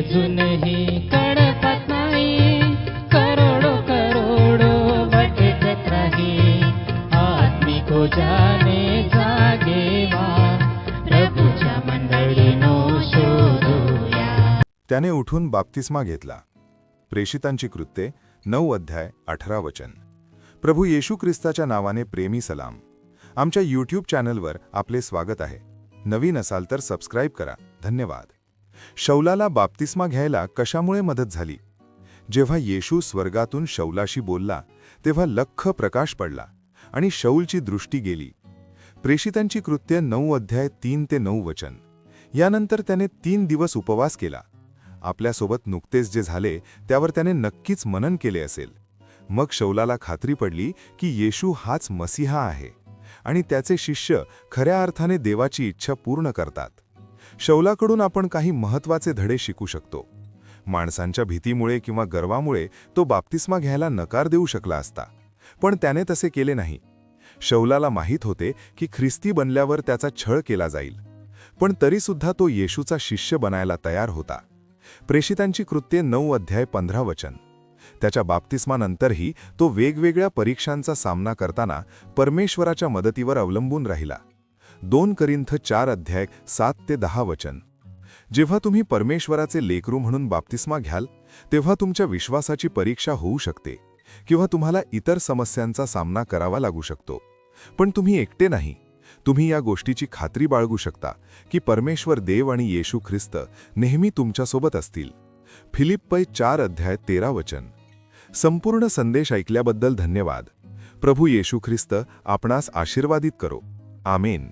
अजूनही कळतात नाही. करोडो करोडो भटकत राही. आत्मिक जाने जागेवा. प्रभूच्या मंडळीनो शोधूया. त्याने उठून बाप्तिस्मा घेतला. प्रेषितांची कृत्ये नऊ अध्याय अठरा वचन. प्रभू येशू ख्रिस्ताच्या नावाने प्रेमी सलाम. आमच्या यूट्यूब चॅनलवर आपले स्वागत आहे. नवीन असाल तर सबस्क्राईब करा. धन्यवाद. शौलाला बाप्तिस्मा घ्यायला कशामुळे मदत झाली? जेव्हा येशू स्वर्गातून शौलाशी बोलला तेव्हा लख्ख प्रकाश पडला आणि शौलची दृष्टी गेली. प्रेषितांची कृत्य नऊ अध्याय तीन ते नऊ वचन. यानंतर त्याने तीन दिवस उपवास केला. आपल्यासोबत नुकतेच जे झाले त्यावर त्याने नक्कीच मनन केले असेल. मग शौलाला खात्री पडली की येशू हाच मसिहा आहे आणि त्याचे शिष्य खऱ्या अर्थाने देवाची इच्छा पूर्ण करतात. शौलाकडून आपण काही महत्त्वाचे धडे शिकू शकतो. माणसांच्या भीतीमुळे किंवा गर्वामुळे तो बाप्तिस्मा घ्यायला नकार देऊ शकला असता. पण त्याने तसे केले नाही. शौलाला माहीत होते की ख्रिस्ती बनल्यावर त्याचा छळ केला जाईल. पण तरीसुद्धा तो येशूचा शिष्य बनायला तयार होता. प्रेषितांची कृत्ये नऊ अध्याय पंधरा वचन. त्याच्या बाप्तिस्मानंतरही तो वेगवेगळ्या परीक्षांचा सामना करताना परमेश्वराच्या मदतीवर अवलंबून राहिला. दोन करिंथ चार अध्याय सात ते दहा वचन. जेव्हा तुम्ही परमेश्वराचे लेकरू म्हणून बाप्तिस्मा घ्याल तेव्हा तुमच्या विश्वासाची परीक्षा होऊ शकते किंवा तुम्हाला इतर समस्यांचा सामना करावा लागू शकतो. पण तुम्ही एकटे नाही. तुम्ही या गोष्टीची खात्री बाळगू शकता की परमेश्वर देव आणि येशू ख्रिस्त नेहमी तुमच्यासोबत असतील. फिलिप्पै चार अध्याय तेरा वचन. संपूर्ण संदेश ऐकल्याबद्दल धन्यवाद. प्रभू येशू ख्रिस्त आपणास आशीर्वादित करो. आमेन.